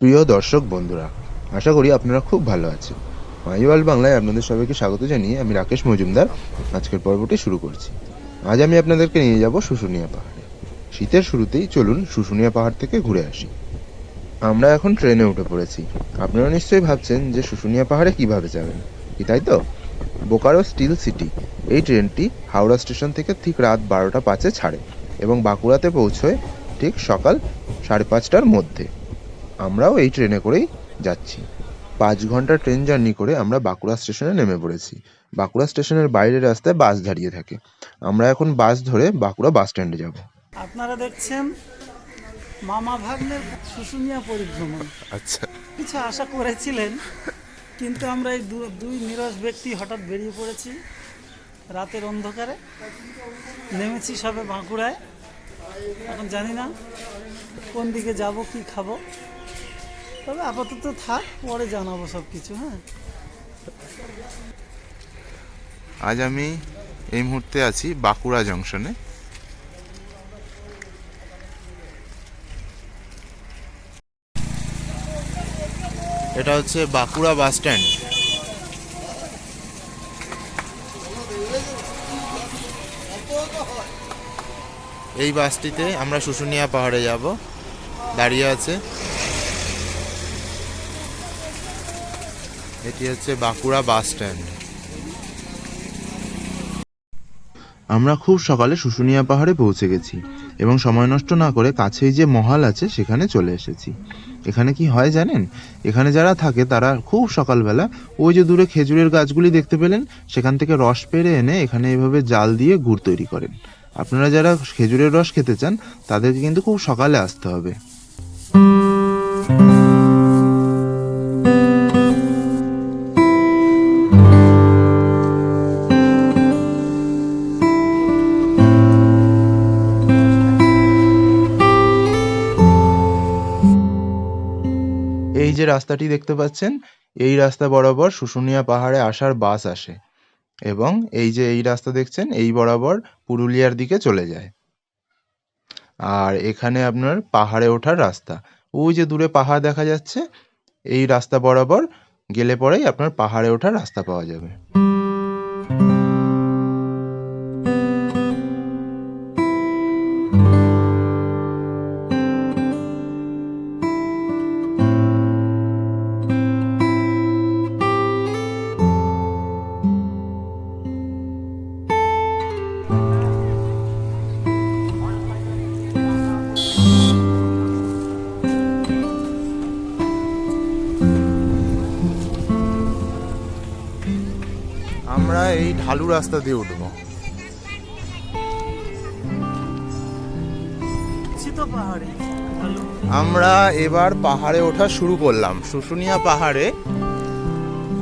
প্রিয় দর্শক বন্ধুরা, আশা করি আপনারা খুব ভালো আছেন। মাইওয়াল বাংলায় আপনাদের সবাইকে স্বাগত জানিয়ে আমি রাকেশ মজুমদার আজকের পর্বটি শুরু করছি। আজ আমি আপনাদেরকে নিয়ে যাব শুশুনিয়া পাহাড়ে। শীতের শুরুতেই চলুন শুশুনিয়া পাহাড় থেকে ঘুরে আসি। আমরা এখন ট্রেনে উঠে পড়েছি। আপনারা নিশ্চয়ই ভাবছেন যে শুশুনিয়া পাহাড়ে কীভাবে যাবেন, কি তাই তো? বোকারো স্টিল সিটি, এই ট্রেনটি হাওড়া স্টেশন থেকে ঠিক রাত বারোটা পাঁচে ছাড়ে এবং বাঁকুড়াতে পৌঁছয় ঠিক সকাল সাড়ে পাঁচটার মধ্যে। আমরাও এই ট্রেনে করেই যাচ্ছি। পাঁচ ঘণ্টা ট্রেন জার্নি করে আমরা বাঁকুড়া স্টেশনে নেমে পড়েছি। বাঁকুড়া স্টেশনের বাইরের রাস্তায় বাস দাঁড়িয়ে থাকে। আমরা এখন বাস ধরে বাঁকুড়া বাস স্ট্যান্ডে যাব। আপনারা দেখছেন মামা ভাগ্নের শুশুনিয়া পরিভ্রমণ। আচ্ছা। কিছু আশা করেছিলেন কিন্তু আমরা এই দুই নিরস ব্যক্তি হঠাৎ বেরিয়ে পড়েছি। রাতের অন্ধকারে নেমেছি সবে বাঁকুড়ায়। এখন জানি না কোন দিকে যাব কি খাব। তবে আপাতত থাক, পরে জানাব সব কিছু হ্যাঁ। আজ আমি এই মুহূর্তে আছি বাঁকুড়া জংশনে। এটা হচ্ছে বাঁকুড়া বাস স্ট্যান্ড। এই বাসটিতে আমরা শুশুনিয়া পাহাড়ে যাব। দাঁড়িয়ে আছে। এটি হচ্ছে বাঁকুড়া বাস স্ট্যান্ড। আমরা খুব সকালে শুশুনিয়া পাহাড়ে পৌঁছে গেছি এবং সময় নষ্ট না করে কাছেই যে মহাল আছে সেখানে চলে এসেছি। এখানে কি হয় জানেন? এখানে যারা থাকে তারা খুব সকালবেলা ওই যে দূরে খেজুরের গাছগুলি দেখতে পেলেন, সেখান থেকে রস পেরে এনে এখানে এভাবে জাল দিয়ে গুড় তৈরি করেন। আপনারা যারা খেজুরের রস খেতে চান, তাদেরকে কিন্তু খুব সকালে আসতে হবে। রাস্তাটি দেখতে পাচ্ছেন, এই রাস্তা বরাবর শুশুনিয়া পাহাড়ে আসার বাস আসে এবং এই যে এই রাস্তা দেখছেন, এই বরাবর পুরুলিয়ার দিকে চলে যায়। আর এখানে আপনার পাহাড়ে ওঠার রাস্তা। ওই যে দূরে পাহাড় দেখা যাচ্ছে, এই রাস্তা বরাবর গেলে পরেই আপনার পাহাড়ে ওঠার রাস্তা পাওয়া যাবে। আমরা এই ঢালু রাস্তা দিয়ে উঠবো। আমরা এবার পাহাড়ে ওঠা শুরু করলাম। শুশুনিয়া পাহাড়ে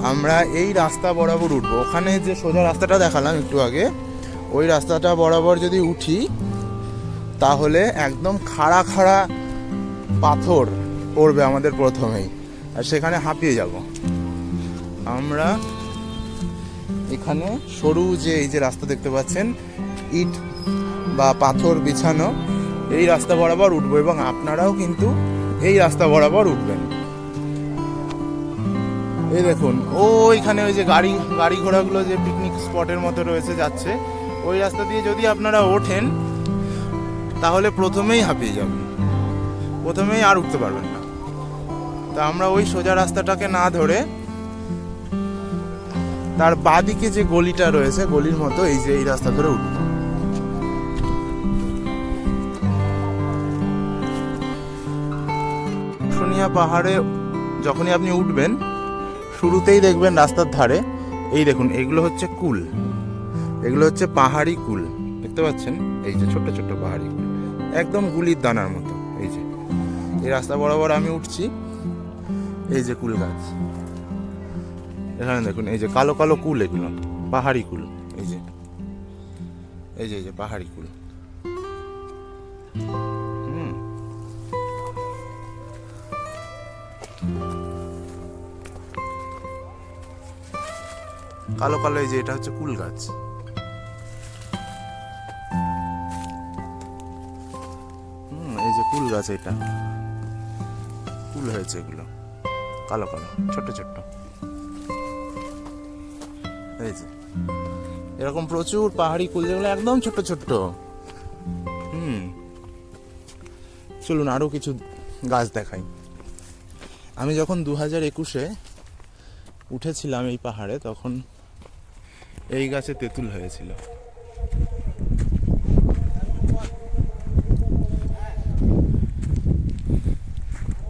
আমরা এই রাস্তা বরাবর উঠবো। ওখানে যে সোজা রাস্তাটা দেখালাম একটু আগে ওই রাস্তাটা বরাবর যদি উঠি তাহলে একদম খাড়া খাড়া পাথর পড়বে আমাদের প্রথমেই। আর সেখানে হাঁপিয়ে যাব। আমরা এখানে সরু যে এই যে রাস্তা দেখতে পাচ্ছেন, ইট বা পাথর বিছানো, এই রাস্তা বরাবর উঠবো এবং আপনারাও কিন্তু এই রাস্তা বরাবর উঠবেন। এই দেখুন, ও ওইখানে ওই যে গাড়ি গাড়ি ঘোড়াগুলো যে পিকনিক স্পটের মতো রয়েছে যাচ্ছে, ওই রাস্তা দিয়ে যদি আপনারা ওঠেন, তাহলে প্রথমেই হাঁপিয়ে যাবেন। প্রথমেই আর উঠতে পারবেন না। তা আমরা ওই সোজা রাস্তাটাকে না ধরে তার বাদিকে যে গলিটা রয়েছে, গলির মতো এই যে এই রাস্তা ধরে উঠবো শুনিয়া পাহাড়ে যখনই আপনি উঠবেন, শুরুতেই দেখবেন রাস্তার ধারে, এই দেখুন, এগুলো হচ্ছে কুল। এগুলো হচ্ছে পাহাড়ি কুল। দেখতে পাচ্ছেন? এই যে ছোট্ট ছোট্ট পাহাড়ি কুল। একদম গুলির দানার মতো। এই যে। এই রাস্তা বরাবর আমি উঠছি। এই যে কুল গাছ। এখানে দেখুন, এই যে কালো কালো কুল এগুলো, পাহাড়ি কুল, এই যে। এই যে এই যে পাহাড়ি কুল। হুম। কালো কালো, এই যে এটা হচ্ছে কুল গাছ। হুম, এই যে কুল গাছ এটা। কুল হয়েছে এগুলো, কালো কালো, ছোট্ট ছোট্ট। যে। এরকম প্রচুর পাহাড়ি কুল যেগুলো একদম ছোট্ট ছোট্ট। হুম। চলুন আরও কিছু গাছ দেখাই। আমি যখন দু হাজার একুশে উঠেছিলাম এই পাহাড়ে, তখন এই গাছে তেঁতুল হয়েছিল।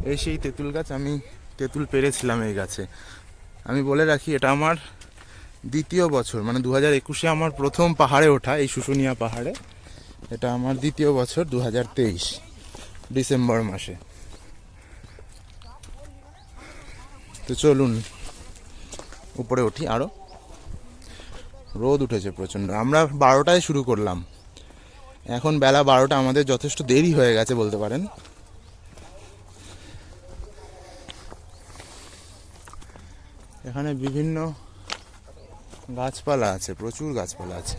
এই সেই তেঁতুল গাছ, আমি তেঁতুল পেরেছিলাম এই গাছে। আমি বলে রাখি, এটা আমার দ্বিতীয় বছর মানে দু হাজার একুশে আমার প্রথম পাহাড়ে ওঠা, এই শুশুনিয়া পাহাড়ে। এটা আমার দ্বিতীয় বছর দু হাজার তেইশ, ডিসেম্বর মাসে। তো চলুন, উপরে উঠি আরও। রোদ উঠেছে প্রচণ্ড। আমরা বারোটায় শুরু করলাম। এখন বেলা বারোটা, আমাদের যথেষ্ট দেরি হয়ে গেছে বলতে পারেন। এখানে বিভিন্ন গাছপালা আছে, প্রচুর গাছপালা আছে।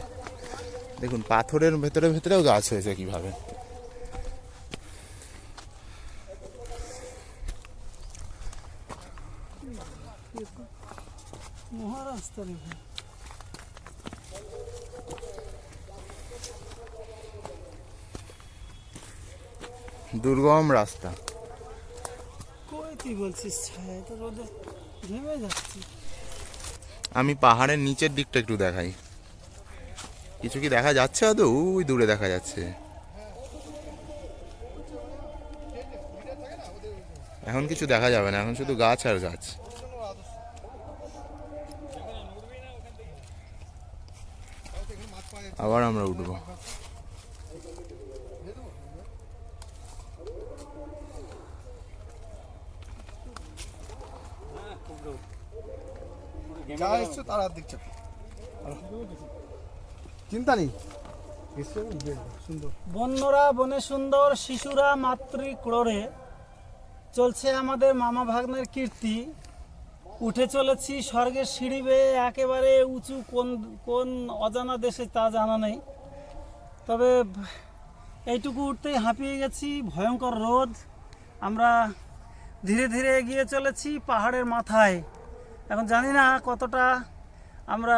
দেখুন, পাথরের ভেতরে ভেতরেও গাছ হয়েছে কীভাবে। দুর্গম রাস্তা। কই তুই বলছিস? ছায়া তো রোদে ঘেমে যাচ্ছি। আমি পাহাড়ের নিচের দিকটা একটু দেখাই। কিছু কি দেখা যাচ্ছে, আদৌ? ওই দূরে দেখা যাচ্ছে। এখন কিছু দেখা যাবে না, এখন শুধু গাছ আর গাছ। আবার আমরা উঠবো। যা এসছো তার আর দেখছ চিন্তা নেই। বন্যরা বনে সুন্দর শিশুরা মাতৃ ক্রোড়ে। চলছে আমাদের মামা ভাগ্নের কীর্তি। উঠে চলেছি স্বর্গের সিঁড়ি বেয়ে একেবারে উঁচু কোন কোন অজানা দেশে তা জানা নেই। তবে এইটুকু উঠতেই হাঁপিয়ে গেছি ভয়ঙ্কর রোদ। আমরা ধীরে ধীরে এগিয়ে চলেছি পাহাড়ের মাথায়। এখন জানি না কতটা আমরা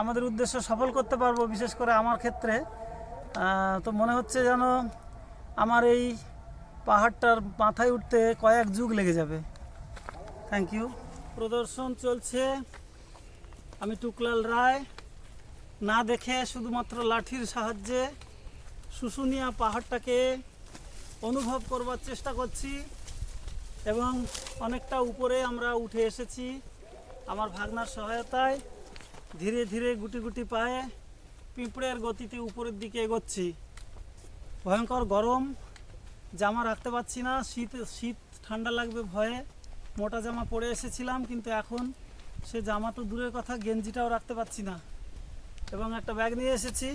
আমাদের উদ্দেশ্য সফল করতে পারব, বিশেষ করে আমার ক্ষেত্রে। তো মনে হচ্ছে যেন আমার এই পাহাড়টার মাথায় উঠতে কয়েক যুগ লেগে যাবে। থ্যাংক ইউ প্রদর্শন চলছে। আমি টুকলাল রায়। না দেখে শুধুমাত্র লাঠির সাহায্যে শুশুনিয়া পাহাড়টাকে অনুভব করবার চেষ্টা করছি এবং অনেকটা উপরে আমরা উঠে এসেছি। আমার ভাগনার সহায়তায় ধীরে ধীরে গুটি গুটি পায়ে পিঁপড়ের গতিতে উপরের দিকে এগোচ্ছি। ভয়ঙ্কর গরম, জামা রাখতে পারছি না, শীত শীত ঠান্ডা লাগবে ভয়ে। মোটা জামা পরে এসেছিলাম, কিন্তু এখন সে জামা তো দূরের কথা, গেঞ্জিটাও রাখতে পারছি না। এবং একটা ব্যাগ নিয়ে এসেছি।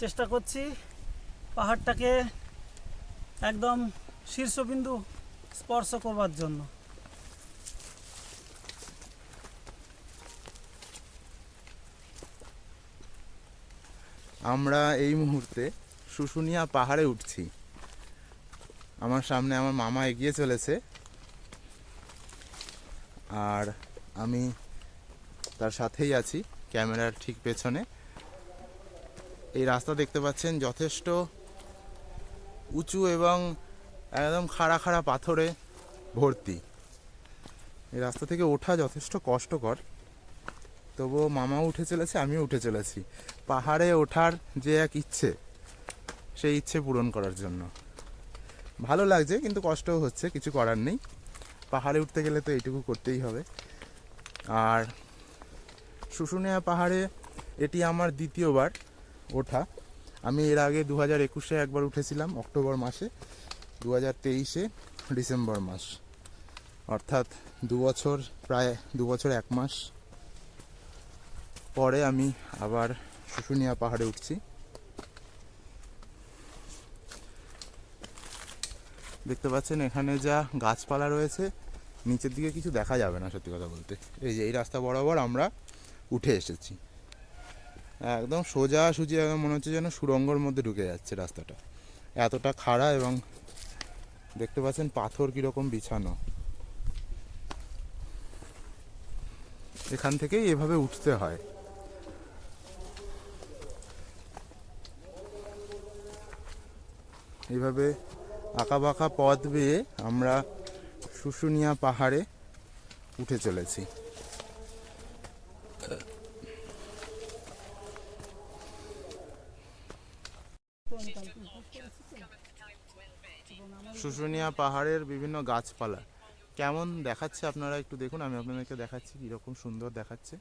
চেষ্টা করছি পাহাড়টাকে একদম শীর্ষবিন্দু স্পর্শ করবার জন্য। আমরা এই মুহূর্তে শুশুনিয়া পাহাড়ে উঠছি। আমার সামনে আমার মামা এগিয়ে চলেছে। আর আমি তার সাথেই আছি, ক্যামেরার ঠিক পেছনে। এই রাস্তা দেখতে পাচ্ছেন যথেষ্ট উঁচু এবং একদম খাড়া খাড়া পাথরে ভর্তি। এই রাস্তা থেকে ওঠা যথেষ্ট কষ্টকর। তবুও মামা উঠে চলেছে, আমিও উঠে চলেছি। পাহাড়ে ওঠার যে এক ইচ্ছে, সেই ইচ্ছে পূরণ করার জন্য। ভালো লাগছে, কিন্তু কষ্টও হচ্ছে, কিছু করার নেই। পাহাড়ে উঠতে গেলে তো এইটুকু করতেই হবে। আর শুশুনিয়া পাহাড়ে এটি আমার দ্বিতীয়বার ওঠা। আমি এর আগে দু হাজার একুশে একবার উঠেছিলাম, অক্টোবর মাসে। দু হাজার তেইশে ডিসেম্বর মাস। অর্থাৎ দু বছর প্রায় দু বছর এক মাস। পরে আমি আবার শুশুনিয়া পাহাড়ে উঠছি। দেখতে পাচ্ছেন, এখানে যা গাছপালা রয়েছে, নিচের দিকে কিছু দেখা যাবে না, সত্যি কথা বলতে। এই যে, এই রাস্তা বরাবর আমরা উঠে এসেছি। একদম সোজা সুজি একদম মনে হচ্ছে যেন সুরঙ্গর মধ্যে ঢুকে যাচ্ছে রাস্তাটা। এতটা খাড়া এবং দেখতে পাচ্ছেন পাথর কীরকম বিছানো। এখান থেকেই এভাবে উঠতে হয়। এইভাবে আঁকা বাঁকা পথ বেয়ে আমরা শুশুনিয়া পাহাড়ে উঠে চলেছি। শুশুনিয়া পাহাড়ের বিভিন্ন গাছপালা। কেমন দেখাচ্ছে আপনারা একটু দেখুন, আমি আপনাদেরকে দেখাচ্ছি কীরকম সুন্দর দেখাচ্ছে।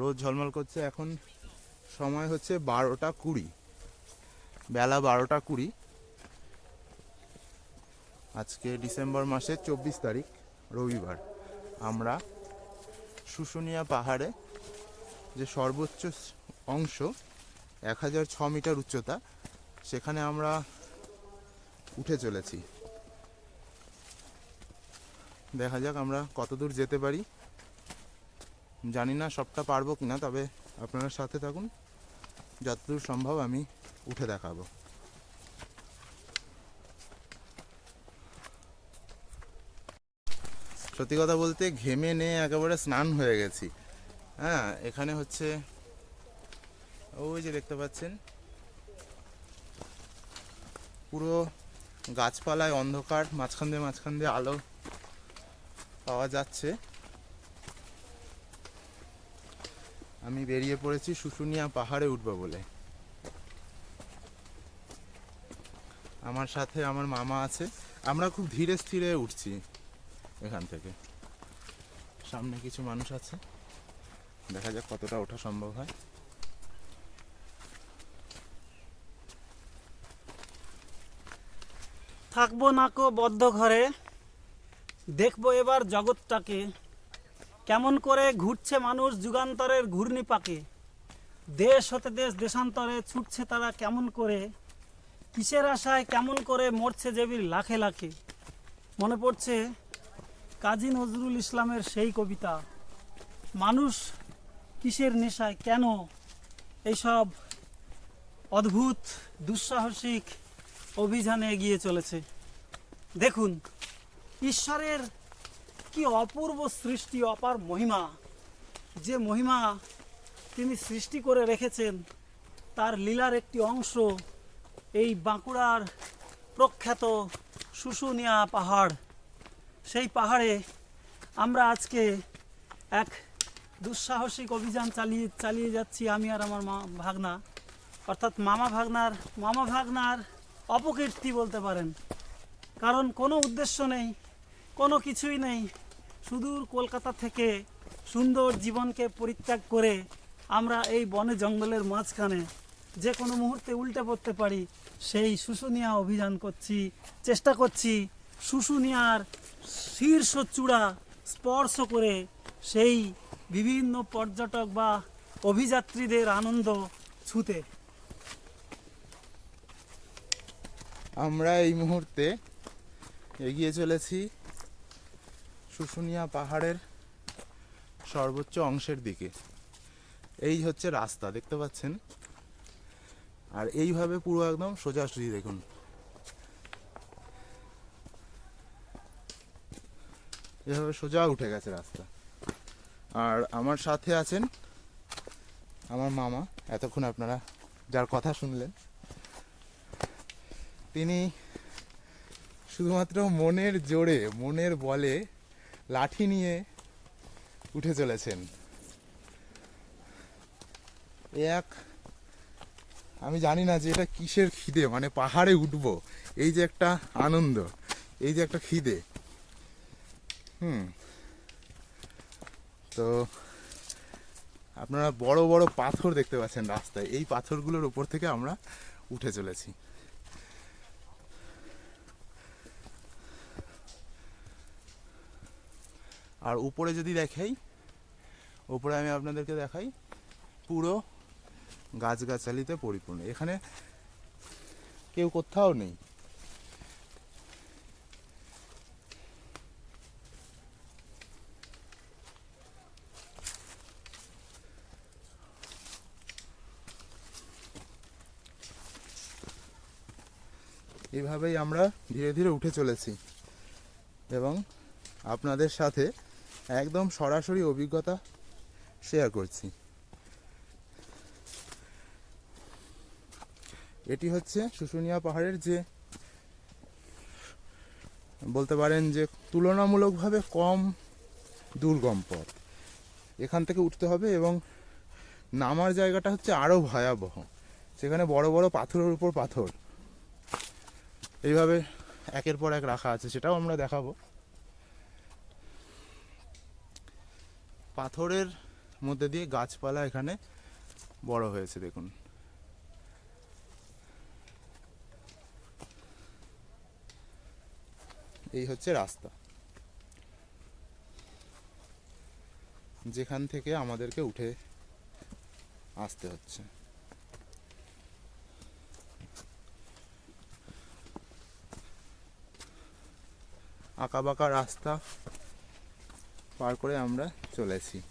রোদ ঝলমল করছে, এখন সময় হচ্ছে বারোটা কুড়ি। বেলা বারোটা কুড়ি। আজকে ডিসেম্বর মাসের চব্বিশ তারিখ, রবিবার। আমরা শুশুনিয়া পাহাড়ে যে সর্বোচ্চ অংশ, এক হাজার ছ মিটার উচ্চতা, সেখানে আমরা উঠে চলেছি। দেখা যাক আমরা কতদূর যেতে পারি। জানি না সবটা পারব কিনা, তবে আপনারা সাথে থাকুন। যতদূর সম্ভব আমি উঠে দেখাবো। সত্যি কথা বলতে ঘেমে নিয়ে একেবারে স্নান হয়ে গেছি। হ্যাঁ এখানে হচ্ছে ওই যে দেখতে পাচ্ছেন। পুরো গাছপালায় অন্ধকার, মাঝখান দিয়ে মাঝখান দিয়ে আলো পাওয়া যাচ্ছে। আমি বেরিয়ে পড়েছি শুশুনিয়া পাহাড়ে উঠবো বলে। আমার সাথে আমার মামা আছে। আমরা খুব ধীরে স্থিরে উঠছি এখান থেকে। সামনে কিছু মানুষ আছে। দেখা যাক কতটা ওঠা সম্ভব হয়। থাকব নাকো বদ্ধ ঘরে। দেখব এবার জগৎটাকে। কেমন করে ঘুরছে মানুষ যুগান্তরের ঘূর্ণি পাকে দেশ হতে দেশ, দেশান্তরে ছুটছে তারা কেমন করে। কিসের আশায় কেমন করে মরছে জেবির লাখে লাখে? মনে পড়ছে কাজী নজরুল ইসলামের সেই কবিতা, মানুষ কিসের নেশায় কেন এইসব অদ্ভুত, দুঃসাহসিক অভিযানে এগিয়ে চলেছে? দেখুন, ঈশ্বরের কি অপূর্ব সৃষ্টি, অপার মহিমা। যে মহিমা তিনি সৃষ্টি করে রেখেছেন, তার লীলার একটি অংশ এই বাঁকুড়ার প্রখ্যাত শুশুনিয়া পাহাড়। সেই পাহাড়ে আমরা আজকে এক দুঃসাহসিক অভিযান চালিয়ে চালিয়ে যাচ্ছি আমি আর আমার মা ভাগনা। অর্থাৎ মামা ভাগনার মামা ভাগনার অপকীর্তি বলতে পারেন। কারণ কোনো উদ্দেশ্য নেই, কোনো কিছুই নেই। সুদূর কলকাতা থেকে সুন্দর জীবনকে পরিত্যাগ করে আমরা এই বনে জঙ্গলের মাঝখানে যে কোনো মুহূর্তে উল্টে পড়তে পারি। সেই শুশুনিয়া অভিযান করছি, চেষ্টা করছি শুশুনিয়ার শীর্ষ চূড়া স্পর্শ করে সেই বিভিন্ন পর্যটক বা অভিযাত্রীদের আনন্দ ছুতে। আমরা এই মুহূর্তে এগিয়ে চলেছি শুশুনিয়া পাহাড়ের সর্বোচ্চ অংশের দিকে। এই হচ্ছে রাস্তা, দেখতে পাচ্ছেন? আর এইভাবে পুরো একদম সোজাসুজি দেখুন। এভাবে সোজা উঠে গেছে রাস্তা। আর আমার সাথে আছেন আমার মামা, এতক্ষণ আপনারা যার কথা শুনলেন। তিনি শুধুমাত্র মনের জোরে, মনের বলে লাঠি নিয়ে উঠে চলেছেন। এক আমি জানি না যে এটা কিসের খিদে মানে পাহাড়ে উঠবো। এই যে একটা আনন্দ, এই যে একটা খিদে। হুম। তো আপনারা বড় বড় পাথর দেখতে পাচ্ছেন রাস্তায়। এই পাথরগুলোর উপর থেকে আমরা উঠে চলেছি। আর উপরে যদি দেখাই, উপরে আমি আপনাদেরকে দেখাই, পুরো গাছগাছালিতে পরিপূর্ণ। এখানে কেউ কোথাও নেই। এইভাবেই আমরা ধীরে ধীরে উঠে চলেছি এবং আপনাদের সাথে একদম সরাসরি অভিজ্ঞতা শেয়ার করছি। এটি হচ্ছে শুশুনিয়া পাহাড়ের যে বলতে পারেন যে তুলনামূলকভাবে কম দুর্গম পথ। এখান থেকে উঠতে হবে এবং নামার জায়গাটা হচ্ছে আরও ভয়াবহ। সেখানে বড় বড় পাথরের উপর পাথর। এইভাবে একের পর এক রাখা আছে, সেটাও আমরা দেখাবো। পাথরের মধ্যে দিয়ে গাছপালা এখানে বড় হয়েছে, দেখুন। এই হচ্ছে রাস্তা। যেখান থেকে আমাদেরকে উঠে আসতে হচ্ছে। আঁকা বাঁকা রাস্তা পার করে আমরা চলেছি।